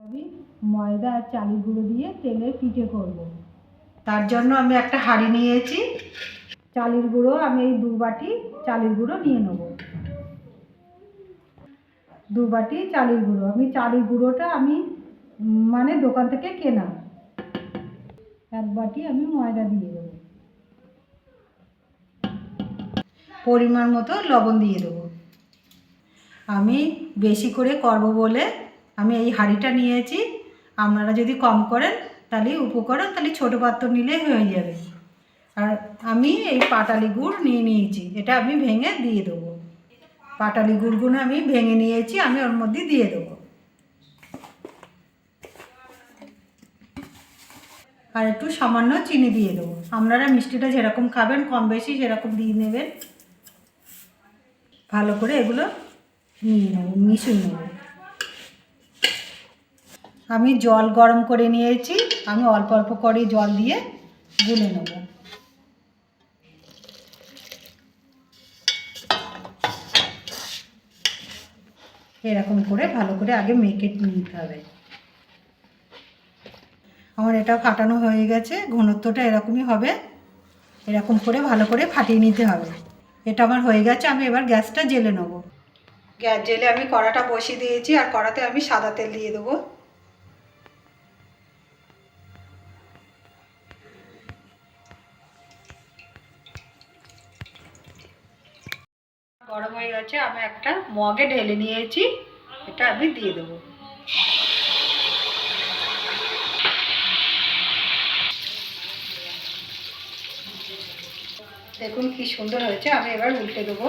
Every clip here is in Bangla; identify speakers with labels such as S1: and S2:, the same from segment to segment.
S1: আমি ময়দা আর চালের গুঁড়ো দিয়ে তেলে পিঠে করব।
S2: তার জন্য আমি একটা হাঁড়ি নিয়েছি।
S1: চালের গুঁড়ো আমি এই দু বাটি চালের গুঁড়ো নিয়ে নেব। দু বাটি চালের গুঁড়ো। আমি চালের গুঁড়োটা আমি মানে দোকান থেকে কেনা। এক বাটি আমি ময়দা দিয়ে দেবো।
S2: পরিমাণ মতো লবণ দিয়ে দেবো। আমি বেশি করে করব বলে আমি এই হাঁড়িটা নিয়েছি, আপনারা যদি কম করেন তাহলে উপকরণ, তাহলে ছোটো পাত্র নিলেই হয়ে যাবে। আর আমি এই পাটালি গুড় নিয়ে নিয়েছি, এটা আমি ভেঙে দিয়ে দেবো। পাটালি গুড়গুলো আমি ভেঙে নিয়েছি, আমি ওর মধ্যে দিয়ে দেবো। আর একটু সামান্য চিনি দিয়ে দেবো। আপনারা মিষ্টিটা যেরকম খাবেন, কম বেশি সেরকম দিয়ে নেবেন। ভালো করে এগুলো নিয়ে নেব, মিশিয়ে নেব। আমি জল গরম করে নিয়েছি, আমি অল্প অল্প করে জল দিয়ে গুলে নেব। এরকম করে ভালো করে আগে মেখে নিতে হবে। আমার এটা ফাটানো হয়ে গেছে, ঘনত্বটা এরকমই হবে। এরকম করে ভালো করে ফাটিয়ে নিতে হবে। এটা আমার হয়ে গেছে, আমি এবার গ্যাসটা জেলে নেব। গ্যাস জেলে আমি কড়াটা বসিয়ে দিয়েছি, আর কড়াতে আমি সাদা তেল দিয়ে দেবো। গরম হয়ে গেছে, আমি একটা মগে ঢেলে নিয়েছি, এটা আমি দিয়ে দেবো। দেখুন কি সুন্দর হয়েছে, আমি এবার উল্টে দেবো।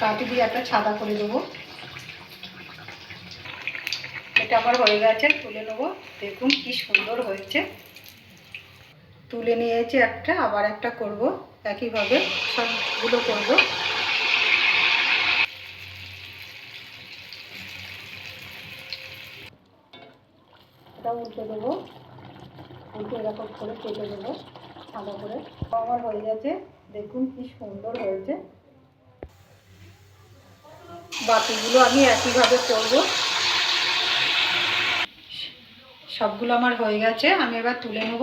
S2: কাটি দিয়ে একটা ছাদা করে দেবো। এটা আমার হয়ে গেছে, তুলে নেব। দেখুন কি সুন্দর হয়েছে। তুলে নিয়েছি একটা, আবার একটা করব। একইভাবে সবগুলো করব। এটা উল্টে দেবো। উল্টে এরকম করে কেটে দেবো, ভালো করে। আমার হয়ে গেছে। দেখুন কি সুন্দর হয়েছে। বাকিগুলো আমি একইভাবে করব। সবগুলো আমার হয়ে গেছে। আমি এবার তুলে নেব।